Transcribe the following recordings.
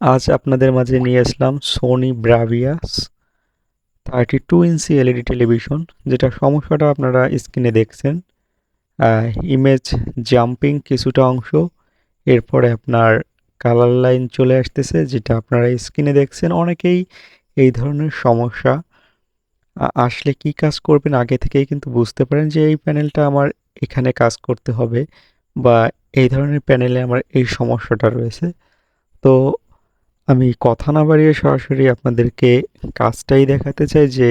আজ আপনাদের মাঝে নিয়ে আসলাম Sony Bravias thirty two inch LED television যেটা সমস্যাটা আপনারা স্ক্রিনে দেখছেন। ইমেজ জাম্পিং কিছুটা অংশ, এরপরে আপনার কালার লাইন চলে আসতেছে, যেটা আপনারা স্ক্রিনে দেখছেন। অনেকেই এই ধরনের সমস্যা আসলে কি কাজ করবেন আগে থেকেই কিন্তু বুঝতে পারেন যে এই প্যানেলটা আমার এখানে কাজ করতে হবে, বা এই ধরনের প্যানেলে আমার এই সমস্যাটা রয়েছে। তো আমি কথা না বাড়িয়ে সরাসরি আপনাদেরকে কাজটাই দেখাতে চাই যে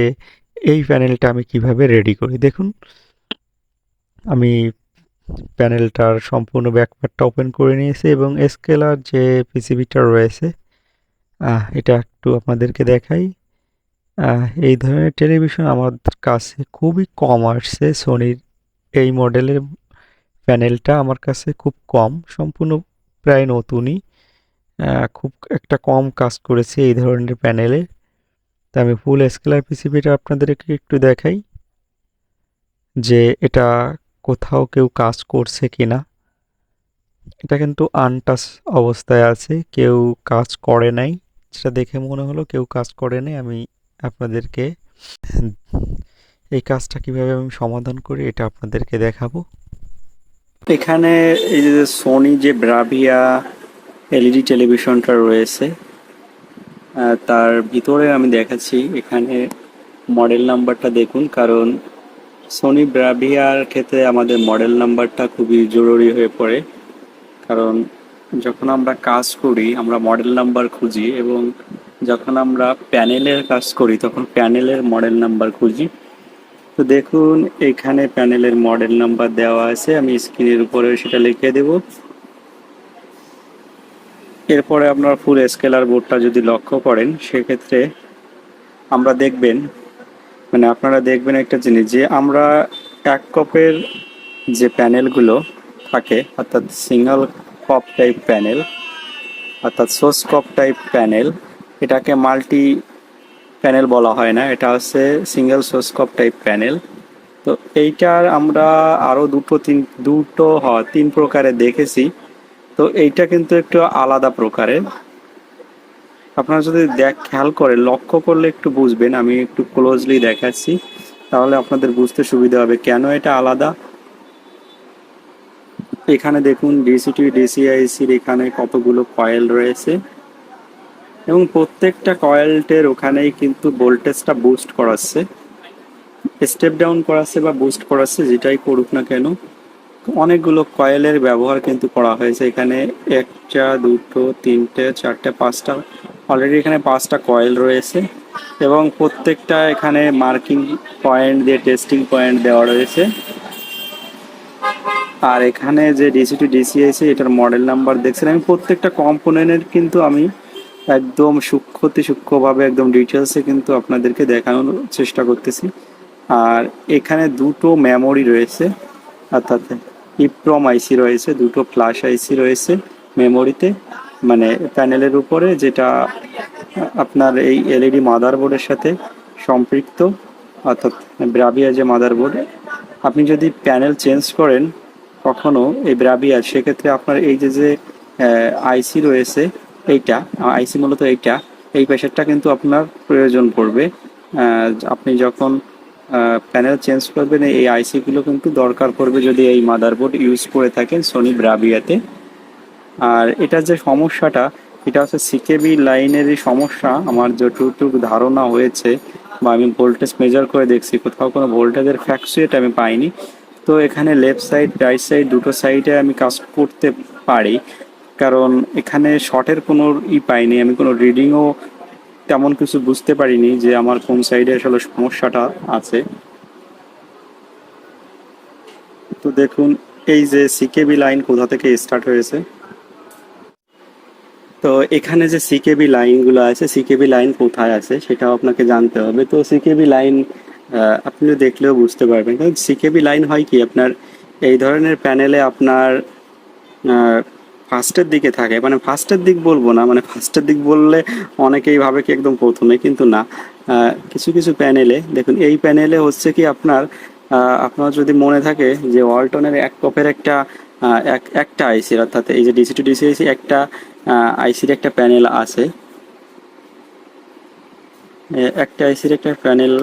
এই প্যানেলটা আমি কীভাবে রেডি করি। দেখুন, আমি প্যানেলটার সম্পূর্ণ ব্যাকপ্যাকটা ওপেন করে নিয়েছি এবং স্কেলার যে পিসিবিটা রয়েছে এটা একটু আপনাদেরকে দেখাই। এই ধরনের টেলিভিশন আমার কাছে খুবই কম আসছে। সোনির এই মডেলের প্যানেলটা আমার কাছে খুব কম, সম্পূর্ণ প্রায় নতুনই। খুব একটা কম কাজ করেছে এই ধরনের প্যানেলে তা আমি ফুল স্কেলার পিসিবিটা আপনাদেরকে একটু দেখাই, যে এটা কোথাও কেউ কাজ করছে কি না এটা কিন্তু আনটাচ অবস্থায় আছে, কেউ কাজ করে নাই। সেটা দেখে মনে হলো কেউ কাজ করে নাই, আমি আপনাদেরকে এই কাজটা কীভাবে আমি সমাধান করি এটা আপনাদেরকে দেখাবো। এখানে এই যে সোনি যে ব্রাভিয়া এলইডি টেলিভিশনটা রয়েছে। তার ভিতরে আমি দেখাচ্ছি, এখানে মডেল নাম্বারটা দেখুন, কারণ সোনি ব্রাভিয়ার ক্ষেত্রে আমাদের মডেল নাম্বারটা খুবই জরুরি হয়ে পড়ে। কারণ যখন আমরা কাজ করি, আমরা মডেল নাম্বার খুঁজি এবং যখন আমরা প্যানেলের কাজ করি, তখন প্যানেলের মডেল নাম্বার খুঁজি। তো দেখুন, এখানে প্যানেলের মডেল নাম্বার দেওয়া আছে, আমি স্ক্রিনের উপরে সেটা লিখে দেব। এরপরে আপনার ফুল স্কেলার বোর্ডটা যদি লক্ষ্য করেন, সেক্ষেত্রে আমরা দেখবেন মানে আপনারা দেখবেন একটা জিনিস যে আমরা এক কপের যে প্যানেলগুলো থাকে, অর্থাৎ সিঙ্গেল কপ টাইপ প্যানেল অর্থাৎ সোর্স কপ টাইপ প্যানেল এটাকে মাল্টি প্যানেল বলা হয় না, এটা হচ্ছে single source cop type panel তো এইটার আমরা আরও দুটো তিন, দুটো, হয়, তিন প্রকারে দেখেছি। তো এইটা কিন্তু একটু আলাদা প্রকারের। আপনারা যদি দেখ, খেয়াল করে, লক্ষ্য করলে একটু বুঝবেন, আমি একটু ক্লোজলি দেখাচ্ছি, তাহলে আপনাদের বুঝতে সুবিধা হবে কেন এটা আলাদা। এখানে দেখুন ডিসিটি ডিসিআইসির এখানে কতগুলো কয়েল রয়েছে। এবং প্রত্যেকটা কয়েলটের ওখানেই কিন্তু ভোল্টেজটা বুস্ট করাচ্ছে। স্টেপ ডাউন করাচ্ছে বা বুস্ট করাচ্ছে, যেটাই করুক না কেন। অনেকগুলো কয়েলের ব্যবহার কিন্তু করা হয়েছে। এখানে একটা, দুটো, তিনটে, চারটে, পাঁচটা অলরেডি এখানে পাঁচটা কয়েল রয়েছে এবং প্রত্যেকটা এখানে মার্কিং পয়েন্ট দিয়ে টেস্টিং পয়েন্ট দেওয়া রয়েছে। আর এখানে যে ডিসি টু ডিসিআইসি এটার মডেল নাম্বার দেখছেন। আমি প্রত্যেকটা কম্পোনেন্টের কিন্তু আমি একদম সূক্ষ্মতে সূক্ষ্মভাবে একদম ডিটেলসে কিন্তু আপনাদেরকে দেখানোর চেষ্টা করতেছি। আর এখানে দুটো মেমোরি রয়েছে। অর্থাৎ ইপ্রম আইসি রয়েছে, দুটো ফ্ল্যাশ আইসি রয়েছে মেমোরিতে মানে প্যানেলের উপরে যেটা আপনার এই এলইডি মাদারবোর্ডের সাথে সম্পৃক্ত, অর্থাৎ ব্রাবিয়া যে মাদারবোর্ড, আপনি যদি প্যানেল চেঞ্জ করেন কখনো এই ব্রাবিয়া, সেক্ষেত্রে আপনার এই যে যে আইসি রয়েছে, এইটা আইসি মূলত এইটা, এই প্রেশারটা কিন্তু আপনার প্রয়োজন পড়বে। আপনি যখন প্যানেল চেঞ্জ করবেন, এই আইসিগুলো কিন্তু দরকার পড়বে যদি এই মাদারবোর্ড ইউজ করে থাকেন সোনি ব্রাভিয়াতে আর এটার যে সমস্যাটা, এটা হচ্ছে সিকেবি লাইনেরই সমস্যা। আমার যতটুকু ধারণা হয়েছে বা আমি ভোল্টেজ মেজার করে দেখছি, কোথাও কোনো ভোল্টেজের ফ্যাকচুয়েট আমি পাইনি। তো এখানে লেফট সাইড রাইট সাইড দুটো সাইডে আমি কাজ করতে পারি। কারণ এখানে শর্টের কোনো ই পাইনি, আমি কোনো রিডিংও তেমন কিছু বুঝতে পারিনি যে আমার কোন সাইডে আসলে সমস্যাটা আছে। তো দেখুন, এই যে সিকেবি লাইন কোথা থেকে স্টার্ট হয়েছে? তো এখানে যে সিকেবি লাইনগুলো আছে সিকেবি লাইন কোথায় আছে সেটাও আপনাকে জানতে হবে। তো সিকেবি লাইন আপনি দেখলেও বুঝতে পারবেন। কারণ সিকেবি লাইন হয় কি, আপনার এই ধরনের প্যানেলে আপনার ফার্স্টের দিকে থাকে। মানে ফার্স্টের দিক বলব না মানে ফার্স্টের দিক বললে অনেকেই ভাবে কি একদম প্রথমে, কিন্তু না। কিছু কিছু প্যানেলে দেখুন, এই প্যানেলে হচ্ছে কি আপনার আপনার যদি মনে থাকে যে ওয়ালটনের এক কপের একটা এক, একটা আইসির অর্থাৎ এই যে ডিসি টু ডিসি আইসি একটা আইসির একটা প্যানেল আছে। একটা আইসির একটা প্যানেল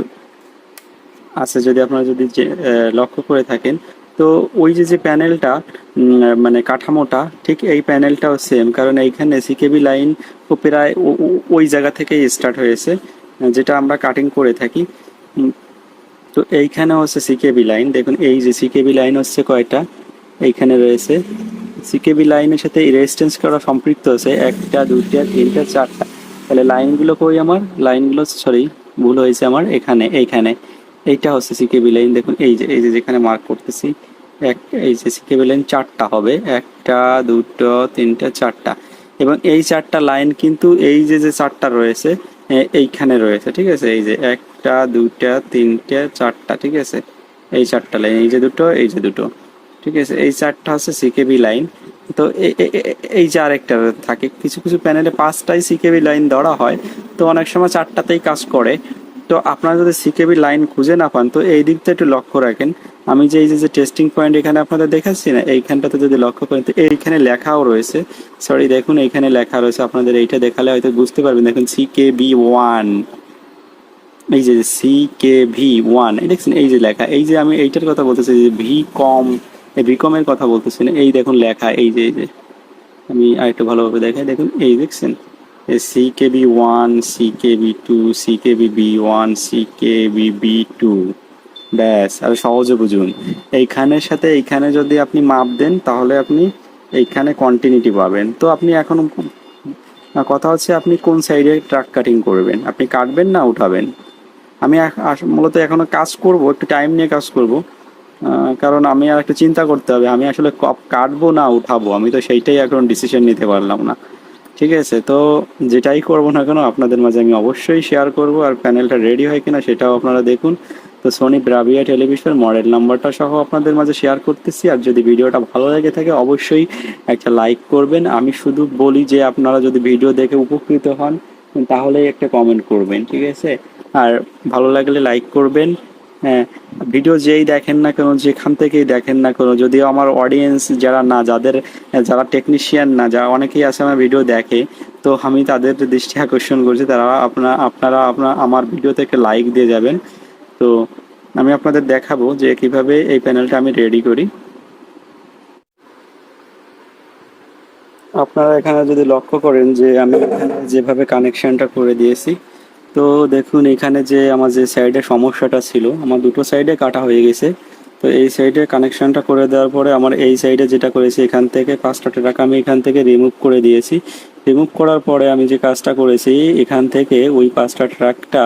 আছে যদি আপনারা যদি লক্ষ্য করে থাকেন। তো ওই যে যে প্যানেলটা মানে কাঠামোটা, ঠিক এই প্যানেলটাও সেম কারণ এইখানে সিকেবি লাইন ও প্রায় ওই জায়গা থেকেই স্টার্ট হয়েছে, যেটা আমরা কাটিং করে থাকি। তো এইখানে হচ্ছে সিকেবি লাইন দেখুন এই যে সিকেবি লাইন হচ্ছে কয়টা? এইখানে রয়েছে। সিকেবি লাইনের সাথে রেজিস্ট্যান্স করা সম্পৃক্ত আছে, একটা, দুইটা, তিনটা, চারটা। তাহলে লাইনগুলো কই আমার? লাইনগুলো সরি ভুল হয়েছে আমার, এখানে, এইখানে। এইটা হচ্ছে সিকেবি লাইন। দেখুন, এই যে এই যে যেখানে মার্ক করতেছি, এক এই যে সিকেবি লাইন চারটা হবে। একটা, দুটো, তিনটা, চারটা। এবং এই চারটা লাইন কিন্তু এই যে যে চারটা রয়েছে এইখানে রয়েছে, ঠিক আছে? এই যে একটা, দুইটা, তিনটা, চারটা, ঠিক আছে? এই চারটা লাইন এই যে দুটো, এই যে দুটো, ঠিক আছে? এই চারটা হচ্ছে সিকেবি লাইন। তো এই যে আরেকটা থাকে, কিছু কিছু প্যানেলে পাঁচটাই সিকেবি লাইন ধরা হয়। তো অনেক সময় চারটাতেই কাজ করে। তো আপনারা যদি সিকেবি লাইন খুঁজে না পান, তো এই দিকটা একটু লক্ষ্য রাখেন। আমি যে এই যে টেস্টিং পয়েন্ট এখানে আপনাদের দেখাচ্ছি না, এইখানটাতে যদি লক্ষ্য করেন, তো এইখানে লেখাও রয়েছে। সরি দেখুন এইখানে লেখা রয়েছে, আপনাদের এইটা দেখালে হয়তো বুঝতে পারবেন। দেখুন সিকেবি ওয়ান এই যে সি কে ভি ওয়ান এই দেখছেন, এই যে লেখা। এই যে আমি এইটার কথা বলতেছি, যে ভি কম এই ভি কমের কথা বলতেছি এই দেখুন লেখা, এই যে এই যে। আমি আরেকটু ভালোভাবে দেখাই। দেখুন, এই দেখছেন। C K B one C K B two C K B B one C K B B two ব্যাস, আর সহজে বুঝুন। এইখানের সাথে এইখানে যদি আপনি মাপ দেন, তাহলে আপনি এইখানে কন্টিনিউটি পাবেন। তো আপনি এখন কথা হচ্ছে আপনি কোন সাইডে ট্রাক কাটিং করবেন? আপনি কাটবেন না উঠাবেন? আমি মূলত এখনও কাজ করব, একটু টাইম নিয়ে কাজ করব। কারণ আমি আর একটু চিন্তা করতে হবে। আমি আসলে কাটবো না উঠাবো? আমি তো সেইটাই এখন ডিসিশন নিতে পারলাম না। ঠিক আছে, তো যেটাই করব না কেন আপনাদের মাঝে আমি অবশ্যই শেয়ার করব। আর প্যানেলটা রেডি হয় কিনা সেটাও আপনারা দেখুন। তো সোনি ব্রাভিয়া টেলিভিশন মডেল নাম্বারটা সহ আপনাদের মাঝে শেয়ার করতেছি। আর যদি ভিডিওটা ভালো লেগে থাকে, অবশ্যই একটা লাইক করবেন। আমি শুধু বলি যে, আপনারা যদি ভিডিও দেখে উপকৃত হন তাহলে একটা কমেন্ট করবেন, ঠিক আছে? আর ভালো লাগলে লাইক করবেন। হ্যাঁ ভিডিও যেই দেখেন না কেন, যেখান থেকেই দেখেন না কেন, যদিও আমার অডিয়েন্স যারা না, যাদের, যারা টেকনিশিয়ান না, যারা অনেকেই আছে আমার ভিডিও দেখে, তো আমি তাদের দৃষ্টি আকর্ষণ করছি, তারা আপনারা আপনারা আপনার আমার ভিডিও থেকে লাইক দিয়ে যাবেন। তো আমি আপনাদের দেখাবো যে কীভাবে এই প্যানেলটা আমি রেডি করি। আপনারা এখানে যদি লক্ষ্য করেন যে আমি যেভাবে কানেকশনটা করে দিয়েছি তো দেখুন, এখানে যে আমার যে সাইডে সমস্যাটা ছিল, আমার দুটো সাইডে কাটা হয়ে গেছে। তো এই সাইডে কানেকশনটা করে দেওয়ার পরে আমার এই সাইডে যেটা করেছি, এখান থেকে পাঁচটা টাকা আমি এখান থেকে রিমুভ করে দিয়েছি। রিমুভ করার পরে আমি যে কাজটা করেছি, এখান থেকে ওই পাঁচটা ট্রাকটা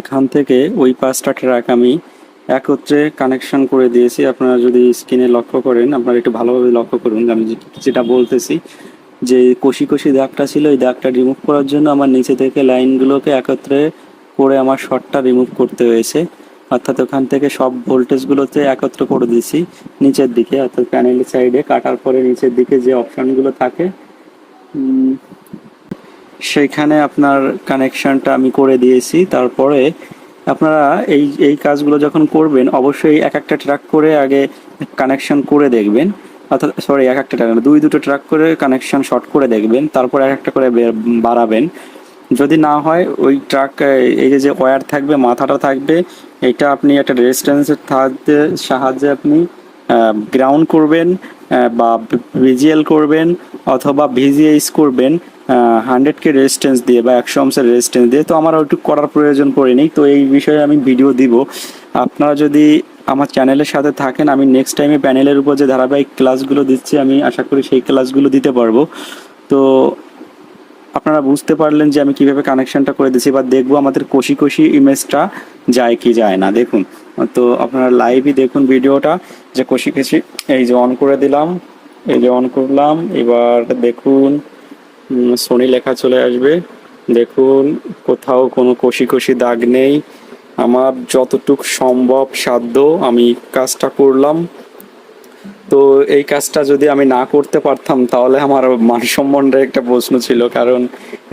এখান থেকে ওই পাঁচটা ট্রাক আমি একত্রে কানেকশন করে দিয়েছি। আপনারা যদি স্ক্রিনে লক্ষ্য করেন, আপনারা একটু ভালোভাবে লক্ষ্য করুন আমি যেটা বলতেছি। যে কষি কষি দাগটা ছিল, এই দাগটা রিমুভ করার জন্য আমার নিচে থেকে লাইনগুলোকে একত্রে করে আমার শর্টটা রিমুভ করতে হয়েছে। অর্থাৎ ওখান থেকে সব ভোল্টেজগুলোতে একত্র করে দিয়েছি, নিচের দিকে। অর্থাৎ প্যানেলের সাইডে কাটার পরে নিচের দিকে যে অপশনগুলো থাকে সেইখানে আপনার কানেকশনটা আমি করে দিয়েছি। তারপরে আপনারা এই এই কাজগুলো যখন করবেন, অবশ্যই এক একটা ট্র্যাক করে আগে কানেকশন করে দেখবেন। অর্থাৎ সরি এক একটা ট্রাক দুই দুটো ট্রাক করে কানেকশন শর্ট করে দেখবেন, তারপর এক একটা করে বাড়াবেন। যদি না হয়, ওই ট্রাক এই যে ওয়্যার থাকবে, মাথাটা থাকবে, এটা আপনি একটা রেজিস্ট্যান্সের সাহায্যে সাহায্যে আপনি গ্রাউন্ড করবেন বা ভিজিএল করবেন, অথবা ভিজিএইচ করবেন হান্ড্রেড কে রেজিস্ট্যান্স দিয়ে বা একশো অংশের রেজিস্ট্যান্স দিয়ে। তো আমার ওইটুকু করার প্রয়োজন পড়েনি। তো এই বিষয়ে আমি ভিডিও দিব। আপনারা যদি আমার চ্যানেলের সাথে থাকেন, আমি নেক্সট টাইমে প্যানেলের উপর যে ধারাবাহিক ক্লাসগুলো দিচ্ছি, আমি আশা করি সেই ক্লাসগুলো দিতে পারব। তো আপনারা বুঝতে পারলেন যে আমি কীভাবে কানেকশনটা করে দিয়েছি, এবার দেখব আমাদের কষি কষি ইমেজটা যায় কি যায় না, দেখুন। তো আপনারা লাইভই দেখুন ভিডিওটা যে কষি কষি, এই যে অন করে দিলাম, এই যে অন করলাম, এবার দেখুন সোনি লেখা চলে আসবে, দেখুন, কোথাও কোনো কষি কষি দাগ নেই আমার যতটুক সম্ভব সাধ্য আমি কাজটা করলাম। তো এই কাজটা যদি আমি না করতে পারতাম, তাহলে আমার মান সম্মানের একটা প্রশ্ন ছিল, কারণ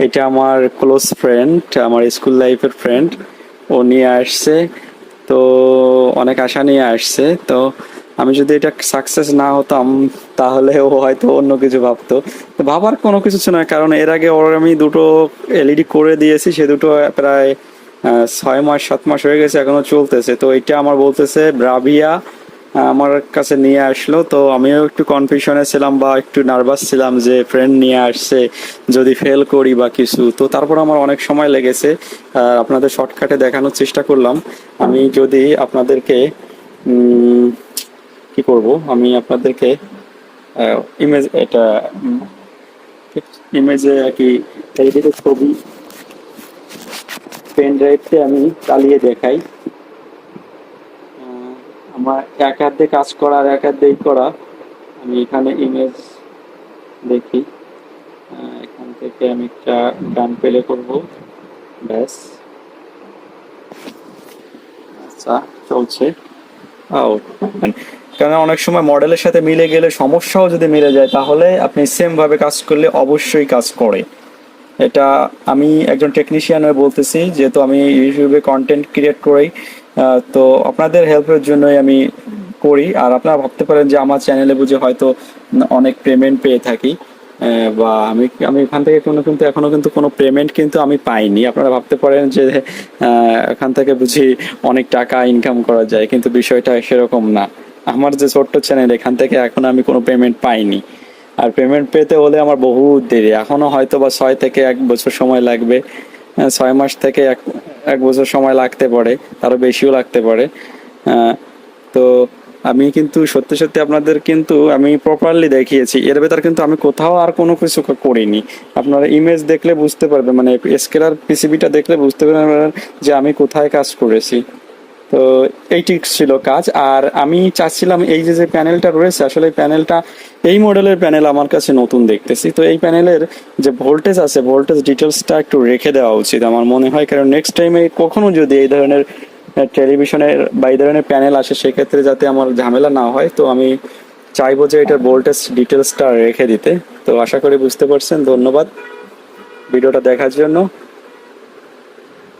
এটা আমার ক্লোজ ফ্রেন্ড আমার স্কুল লাইফের ফ্রেন্ড ও নিয়ে আসছে, তো অনেক আশা নিয়ে আসছে। তো আমি যদি এটা সাকসেস না হতাম, তাহলে ও হয়তো অন্য কিছু ভাবতো। ভাবার কোনো কিছু ছিল না, কারণ এর আগে ওর আমি দুটো এলইডি করে দিয়েছি, সে দুটো প্রায় ছয় মাস, সাত মাস হয়ে গেছে, এখনও চলতেছে। তো এটা আমার বলতেছে ব্রাভিয়া আমার কাছে নিয়ে আসলো। তো আমিও একটু কনফিউশনে ছিলাম বা একটু নার্ভাস ছিলাম যে ফ্রেন্ড নিয়ে আসছে, যদি ফেল করি বা কিছু। তো তারপর আমার অনেক সময় লেগেছে। আপনাদের শর্টকাটে দেখানোর চেষ্টা করলাম। আমি যদি আপনাদেরকে কি করব? আমি আপনাদেরকে ইমেজ এটা ইমেজে আর কি ছবি পেন ড্রাইভতে আমি চালিয়ে দেখাই। আমার এক হাত কাজ করা আর এক হাত করা। আমি এখানে ইমেজ দেখি। এখান থেকে আমি একটা গান পেলে করব। ব্যাস। আচ্ছা চলছে। কারণ অনেক সময় মডেলের সাথে মিলে গেলে সমস্যাও যদি মিলে যায়, তাহলে আপনি সেম ভাবে কাজ করলে অবশ্যই কাজ করে। এটা আমি একজন টেকনিশিয়ান হয়ে বলতেছি, যেহেতু আমি ইউটিউবে কন্টেন্ট ক্রিয়েট করি তো আপনাদের হেল্পের জন্যই আমি করি। আর আপনারা ভাবতে পারেন যে আমার চ্যানেলে বুঝে হয়তো অনেক পেমেন্ট পেয়ে থাকি বা আমি আমি এখান থেকে কোনো কিন্তু, এখনও কিন্তু কোনো পেমেন্ট কিন্তু আমি পাইনি। আপনারা ভাবতে পারেন যে এখান থেকে বুঝি অনেক টাকা ইনকাম করা যায়, কিন্তু বিষয়টা সেরকম না। আমার যে ছোট্ট চ্যানেল এখান থেকে এখন আমি কোনো পেমেন্ট পাইনি। আর পেমেন্ট পেতে হলে আমার বহু দেরি। এখনও হয়তো বা ছয় থেকে এক বছর সময় লাগবে। ছয় মাস থেকে এক এক বছর সময় লাগতে পারে, তারও বেশিও লাগতে পারে। তো আমি কিন্তু সত্যি সত্যি আপনাদের কিন্তু আমি প্রপারলি দেখিয়েছি। এর ভেতর কিন্তু আমি কোথাও আর কোনো কিছু করিনি। আপনারা ইমেজ দেখলে বুঝতে পারবেন মানে স্কেলার পিসিবিটা দেখলে বুঝতে পারবেন যে আমি কোথায় কাজ করেছি। তো এইটি ছিল কাজ। আর আমি চাচ্ছিলাম এই যে যে প্যানেলটা রয়েছে, আসলে প্যানেলটা, এই মডেলের প্যানেল আমার কাছে নতুন দেখতেছি। তো এই প্যানেলের যে ভোল্টেজ আছে, ভোল্টেজ ডিটেলসটা একটু রেখে দেওয়া উচিত আমার মনে হয়। কারণ নেক্সট টাইমে কখনো যদি এই ধরনের টেলিভিশনের বা এই ধরনের প্যানেল আসে, সেক্ষেত্রে যাতে আমার ঝামেলা না হয়, তো আমি চাইব যে এটার ভোল্টেজ ডিটেলসটা রেখে দিতে। তো আশা করি বুঝতে পারছেন। ধন্যবাদ। ভিডিওটা দেখার জন্য।